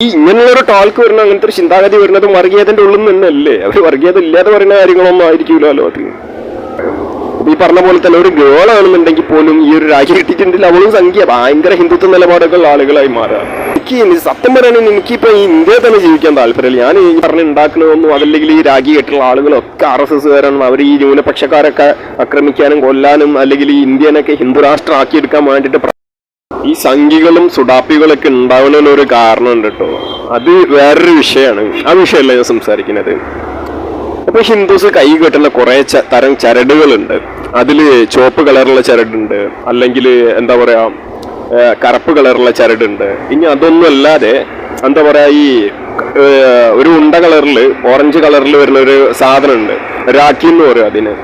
ഈ ഇങ്ങനെയുള്ളൊരു ടോൾക്ക് വരുന്ന അങ്ങനത്തെ ഒരു ചിന്താഗതി വരുന്നത് വർഗീയതന്റെ ഉള്ളിൽ നിന്നല്ലേ? അവർ വർഗീയത ഇല്ലാതെ പറയുന്ന കാര്യങ്ങളൊന്നും ആയിരിക്കുമല്ലോ അത്? ഈ പറഞ്ഞ പോലെ തന്നെ ഒരു ഗേൾ ആണെന്നുണ്ടെങ്കിൽ പോലും ഈ ഒരു രാജ്യം കിട്ടിയിട്ടുണ്ടെങ്കിൽ അവളും സംഖ്യ ഭയങ്കര ഹിന്ദുത്വ നിലപാടുകളുള്ള ആളുകളായി മാറാം. എനിക്ക് സത്യം പറയുകയാണെങ്കിൽ എനിക്കിപ്പോ ഈ ഇന്ത്യയിൽ തന്നെ ജീവിക്കാൻ താല്പര്യമില്ല. ഞാൻ ഈ പറഞ്ഞുണ്ടാക്കണമെന്നും അതല്ലെങ്കിൽ ഈ രാഖി കെട്ടുള്ള ആളുകളൊക്കെ ആർ എസ് എസ് കാരണം അവർ ഈ ന്യൂനപക്ഷക്കാരൊക്കെ ആക്രമിക്കാനും കൊല്ലാനും അല്ലെങ്കിൽ ഈ ഇന്ത്യനൊക്കെ ഹിന്ദു രാഷ്ട്രമാക്കിയെടുക്കാൻ വേണ്ടിയിട്ട് ഈ സംഘികളും സുഡാപ്പികളൊക്കെ ഉണ്ടാവുന്നതിന് ഒരു കാരണമുണ്ട് കേട്ടോ അത് വേറൊരു വിഷയമാണ് ആ വിഷയമല്ല ഞാൻ സംസാരിക്കുന്നത്. അപ്പൊ ഹിന്ദുസ് കൈ കെട്ടുന്ന കുറെ തരം ചരടുകളുണ്ട്. അതിൽ ചുവപ്പ് കളറുള്ള ചരടുണ്ട്. അല്ലെങ്കിൽ എന്താ പറയാ കറുപ്പ് കളറുള്ള ചരടുണ്ട്. ഇനി അതൊന്നും അല്ലാതെ എന്താ പറയാ ഈ ഒരു ഉണ്ട കളറിൽ ഓറഞ്ച് കളറിൽ വരുന്ന ഒരു സാധനമുണ്ട്. രാഖി എന്ന് പറയും അതിന്.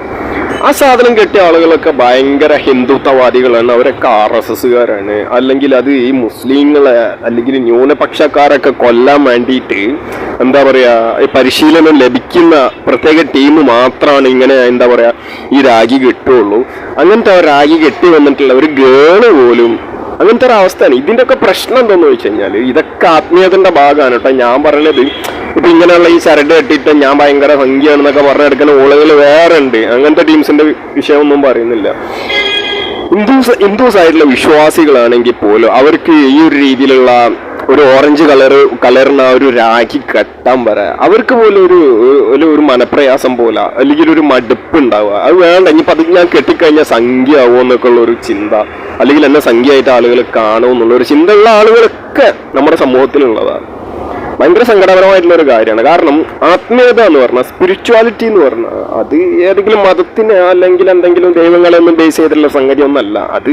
ആ സാധനം കെട്ടിയ ആളുകളൊക്കെ ഭയങ്കര ഹിന്ദുത്വവാദികളാണ്. അവരൊക്കെ ആർ എസ് എസ്സുകാരാണ്. അല്ലെങ്കിൽ അത് ഈ മുസ്ലിങ്ങളെ അല്ലെങ്കിൽ ന്യൂനപക്ഷക്കാരൊക്കെ കൊല്ലാൻ വേണ്ടിയിട്ട് എന്താ പറയുക ഈ പരിശീലനം ലഭിക്കുന്ന പ്രത്യേക ടീം മാത്രമാണ് ഇങ്ങനെ എന്താ പറയുക ഈ രാഗി കെട്ടുള്ളൂ. അങ്ങനത്തെ രാഗി കെട്ടി വന്നിട്ടുള്ള ഒരു ഗേൾ പോലും അങ്ങനത്തെ ഒരു അവസ്ഥയാണ്. ഇതിന്റെയൊക്കെ പ്രശ്നം എന്താണെന്ന് വെച്ച് കഴിഞ്ഞാൽ ഇതൊക്കെ ആത്മീയതന്റെ ഭാഗമാണ് കേട്ടോ. ഞാൻ പറയുന്നത് ഇപ്പൊ ഇങ്ങനെയുള്ള ഈ ചരട് കെട്ടിയിട്ട് ഞാൻ ഭയങ്കര ഭംഗിയാണെന്നൊക്കെ പറഞ്ഞെടുക്കുന്ന ഓളുകൾ വേറെ ഉണ്ട് അങ്ങനത്തെ ടീംസിന്റെ വിഷയമൊന്നും പറയുന്നില്ല. ഹിന്ദുസ് ഹിന്ദുസ് ആയിട്ടുള്ള വിശ്വാസികളാണെങ്കിൽ പോലും അവർക്ക് ഈ ഒരു രീതിയിലുള്ള ഒരു ഓറഞ്ച് കളർ കളറിന് ആ ഒരു രാഖി കെട്ടാൻ വരെ അവർക്ക് പോലും ഒരു ഒരു ഒരു മനപ്രയാസം പോലെ. അല്ലെങ്കിൽ ഒരു മടുപ്പ് ഉണ്ടാവുക അത് വേണ്ട ഇനിയിപ്പോൾ അത് ഞാൻ കെട്ടിക്കഴിഞ്ഞാൽ സംഖ്യ ആവുമോ എന്നൊക്കെ ഉള്ള ഒരു ചിന്ത. അല്ലെങ്കിൽ എന്നെ സംഖ്യയായിട്ട് ആളുകൾ കാണുമെന്നുള്ള ഒരു ചിന്തയുള്ള ആളുകളൊക്കെ നമ്മുടെ സമൂഹത്തിലുള്ളതാണ്. ഭയങ്കര സങ്കടപരമായിട്ടുള്ള ഒരു കാര്യമാണ്. കാരണം ആത്മീയത എന്ന് പറഞ്ഞാൽ സ്പിരിച്വാലിറ്റി എന്ന് പറഞ്ഞാൽ അത് ഏതെങ്കിലും മതത്തിനെ അല്ലെങ്കിൽ എന്തെങ്കിലും ദൈവങ്ങളെയൊന്നും ബേസ് ചെയ്തിട്ടുള്ള സംഗതി ഒന്നല്ല. അത്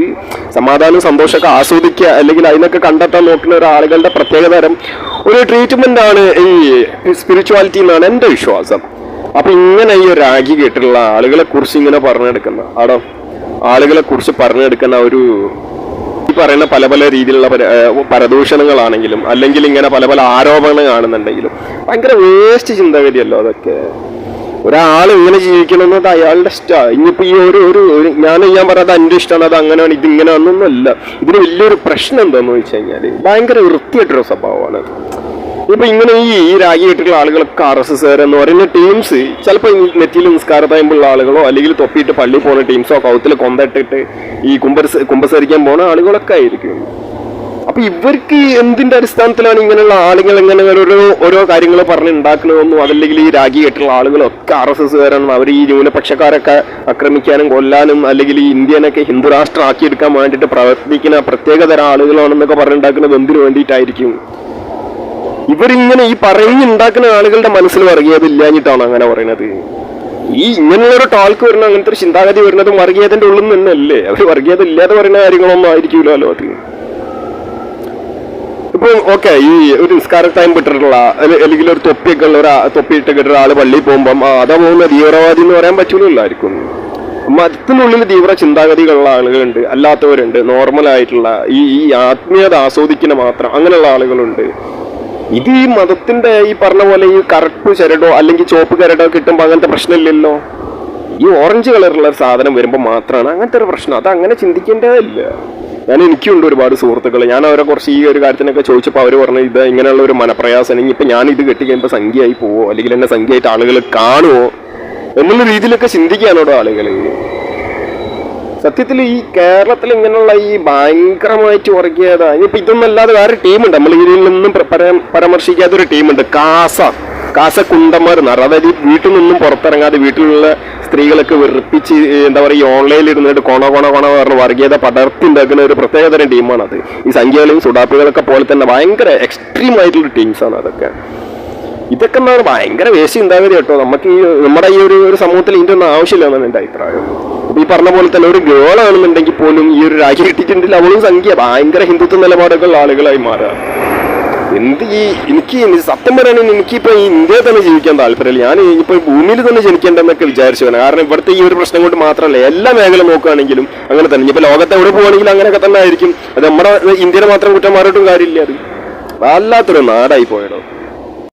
സമാധാനവും സന്തോഷമൊക്കെ ആസ്വദിക്കുക അല്ലെങ്കിൽ അതിനൊക്കെ കണ്ടെത്താൻ നോക്കുന്ന ഒരു ആളുകളുടെ പ്രത്യേകതരം ഒരു ട്രീറ്റ്മെന്റ് ആണ് ഈ സ്പിരിച്വാലിറ്റി എന്നാണ് എന്റെ വിശ്വാസം. അപ്പം ഇങ്ങനെ ഈ ഒരു രാഗി കേട്ടിട്ടുള്ള ആളുകളെ കുറിച്ച് ഇങ്ങനെ പറഞ്ഞെടുക്കുന്ന ആടോ ആളുകളെ കുറിച്ച് പറഞ്ഞെടുക്കുന്ന ഒരു പറയുന്ന പല പല രീതിയിലുള്ള പര- പരദൂഷണങ്ങളാണെങ്കിലും അല്ലെങ്കിൽ ഇങ്ങനെ പല പല ആരോപണങ്ങൾ കാണുന്നുണ്ടെങ്കിലും ഭയങ്കര വേസ്റ്റ് ചിന്താഗതിയല്ലോ അതൊക്കെ. ഒരാൾ ഇങ്ങനെ ജീവിക്കണമെന്നത് അയാളുടെ ഇഷ്ടമാണ് ഇനിയിപ്പോ ഈ ഒരു ഒരു ഞാൻ ഞാൻ പറയാതെ എന്റെ ഇഷ്ടമാണ് അത് അങ്ങനെയാണ് ഇത് ഇങ്ങനെയാണെന്നൊന്നുമല്ല. ഇതിന് വലിയൊരു പ്രശ്നം എന്താണെന്ന് വെച്ച് കഴിഞ്ഞാൽ ഭയങ്കര വൃത്തിയായിട്ടൊരു സ്വഭാവമാണ് ഇപ്പൊ ഇങ്ങനെ ഈ ഈ രാഗി കെട്ടിട്ടുള്ള ആളുകളൊക്കെ ആർ എസ് എസ് എന്ന് പറയുന്ന ടീംസ് ചിലപ്പോൾ നെറ്റിയിൽ നിസ്കാര ആളുകളോ അല്ലെങ്കിൽ തൊപ്പിയിട്ട് പള്ളി പോകുന്ന ടീംസോ കൗത്തിൽ കൊന്തട്ടിട്ട് ഈ കുമ്പസ് കുമ്പസരിക്കാൻ പോണ ആളുകളൊക്കെ ആയിരിക്കും. അപ്പൊ ഇവർക്ക് എന്തിന്റെ അടിസ്ഥാനത്തിലാണ് ഇങ്ങനെയുള്ള ആളുകൾ ഇങ്ങനെ ഓരോ ഓരോ കാര്യങ്ങൾ പറഞ്ഞ് ഉണ്ടാക്കണമെന്നും അതല്ലെങ്കിൽ ഈ രാഗി കെട്ടുള്ള ആളുകളൊക്കെ ആർ എസ് എസ്സുകാരാണ് അവർ ഈ ന്യൂനപക്ഷക്കാരൊക്കെ ആക്രമിക്കാനും കൊല്ലാനും അല്ലെങ്കിൽ ഈ ഇന്ത്യനൊക്കെ ഹിന്ദു രാഷ്ട്രമാക്കിയെടുക്കാൻ വേണ്ടിയിട്ട് പ്രവർത്തിക്കുന്ന പ്രത്യേകതരം ആളുകളാണെന്നൊക്കെ പറഞ്ഞുണ്ടാക്കുന്നത് എന്തിനു വേണ്ടിയിട്ടായിരിക്കും? ഇവരിങ്ങനെ ഈ പറയുന്നുണ്ടാക്കുന്ന ആളുകളുടെ മനസ്സിൽ വർഗീയത ഇല്ലാഞ്ഞിട്ടാണ് അങ്ങനെ പറയുന്നത് ഈ ഇങ്ങനെയുള്ള ഒരു ടോൾക്ക് വരുന്ന അങ്ങനത്തെ ഒരു ചിന്താഗതി വരുന്നത് വർഗീയതന്റെ ഉള്ളിൽ നിന്ന് തന്നെയല്ലേ? അവർ വർഗീയത ഇല്ലാതെ പറയുന്ന കാര്യങ്ങളൊന്നും ആയിരിക്കൂലോ അത്? ഇപ്പൊ ഓക്കെ ഈ ഒരു നിസ്കാര ടൈം പെട്ടിട്ടുള്ള അല്ലെ- അല്ലെങ്കിൽ ഒരു തൊപ്പിയൊക്കെ ഉള്ള ഒരു തൊപ്പി കിട്ടുന്ന ഒരാൾ പള്ളിയിൽ പോകുമ്പം ആ, അതാ പോകുന്ന തീവ്രവാദി എന്ന് പറയാൻ പറ്റൂലായിരിക്കും മതത്തിനുള്ളിൽ തീവ്ര ചിന്താഗതികളുള്ള ആളുകളുണ്ട് അല്ലാത്തവരുണ്ട് നോർമൽ ആയിട്ടുള്ള ഈ ഈ ആത്മീയത ആസ്വദിക്കുന്ന മാത്രം അങ്ങനെയുള്ള ആളുകളുണ്ട്. ഇത് ഈ മതത്തിന്റെ ഈ പറഞ്ഞ പോലെ ഈ കറുപ്പ് ചരടോ അല്ലെങ്കിൽ ചുവപ്പ് കരടോ കിട്ടുമ്പോൾ അങ്ങനത്തെ പ്രശ്നമില്ലല്ലോ? ഈ ഓറഞ്ച് കളറുള്ള സാധനം വരുമ്പോൾ മാത്രമാണ് അങ്ങനത്തെ ഒരു പ്രശ്നം. അത് അങ്ങനെ ചിന്തിക്കേണ്ടതല്ല. ഞാൻ എനിക്കുണ്ട് ഒരുപാട് സുഹൃത്തുക്കൾ ഞാൻ അവരെ കുറച്ച് ഈ ഒരു കാര്യത്തിനൊക്കെ ചോദിച്ചപ്പോൾ അവർ പറഞ്ഞു ഇത് ഇങ്ങനെയുള്ള ഒരു മനപ്രയാസം. ഇനിയിപ്പോൾ ഞാൻ ഇത് കെട്ടി കെട്ടിക്കഴിയുമ്പോൾ സംഖ്യയായി പോവോ? അല്ലെങ്കിൽ എന്നെ സംഖ്യയായിട്ട് ആളുകൾ കാണുമോ എന്നുള്ള രീതിയിലൊക്കെ ചിന്തിക്കാനോടോ ആളുകൾ സത്യത്തിൽ ഈ കേരളത്തിൽ ഇങ്ങനെയുള്ള ഈ ഭയങ്കരമായിട്ട് വർഗീയത ഇനിയിപ്പോൾ ഇതൊന്നല്ലാതെ വേറെ ടീമുണ്ട്. നമ്മൾ ഇതിൽ നിന്നും പരാമർശിക്കാത്തൊരു ടീമുണ്ട്. കാസ കാസ കുണ്ടന്മാർ എന്ന് പറയും അതായത് ഈ വീട്ടിൽ നിന്നും പുറത്തിറങ്ങാതെ വീട്ടിലുള്ള സ്ത്രീകളൊക്കെ വെറുപ്പിച്ച് എന്താ പറയുക ഈ ഓൺലൈനിൽ ഇരുന്നിട്ട് കോണ കോണ കോണ പറഞ്ഞ് വർഗീയത പടർത്തിണ്ടാക്കുന്ന ഒരു പ്രത്യേകതരം ടീമാണ് അത് ഈ സംഖ്യകളെയും സുഡാപ്പുകളൊക്കെ പോലെ തന്നെ ഭയങ്കര എക്സ്ട്രീം ആയിട്ടുള്ള ടീംസാണ് അതൊക്കെ. ഇതൊക്കെ എന്താണ് ഭയങ്കര വേസ്റ്റ് ചിന്താഗതി കേട്ടോ. നമുക്ക് ഈ നമ്മുടെ ഈ ഒരു സമൂഹത്തിൽ ഇതിന്റെ ഒന്നും ആവശ്യമില്ലെന്നാണ് എന്റെ അഭിപ്രായം. പറഞ്ഞ പോലെ തന്നെ ഒരു ഗേൾ ആണെന്നുണ്ടെങ്കിൽ പോലും ഈ ഒരു രാജ്യം കിട്ടിയിട്ടുണ്ടെങ്കിൽ അവളും സംഖ്യ ഭയങ്കര ഹിന്ദുത്വ നിലപാടുകളുള്ള ആളുകളായി മാറുക എന്ത് ഈ എനിക്ക് സത്യം പറയുകയാണെങ്കിൽ എനിക്കിപ്പോ ഈ ഇന്ത്യയിൽ തന്നെ ജീവിക്കാൻ താല്പര്യമില്ല. ഞാൻ ഇപ്പോൾ ഭൂമിയിൽ തന്നെ ജനിക്കേണ്ടെന്നൊക്കെ വേണം കാരണം ഇവിടുത്തെ ഈ ഒരു പ്രശ്നം കൊണ്ട് മാത്രമല്ല എല്ലാ മേഖല നോക്കുകയാണെങ്കിലും അങ്ങനെ തന്നെ. ഇപ്പോൾ ലോകത്തെ എവിടെ പോവുകയാണെങ്കിലും അങ്ങനെയൊക്കെ തന്നെ ആയിരിക്കും. അത് നമ്മുടെ ഇന്ത്യയുടെ മാത്രം കുറ്റം മാറിയിട്ടും കാര്യമില്ല അത്. വല്ലാത്തൊരു നാടായി പോയടോ.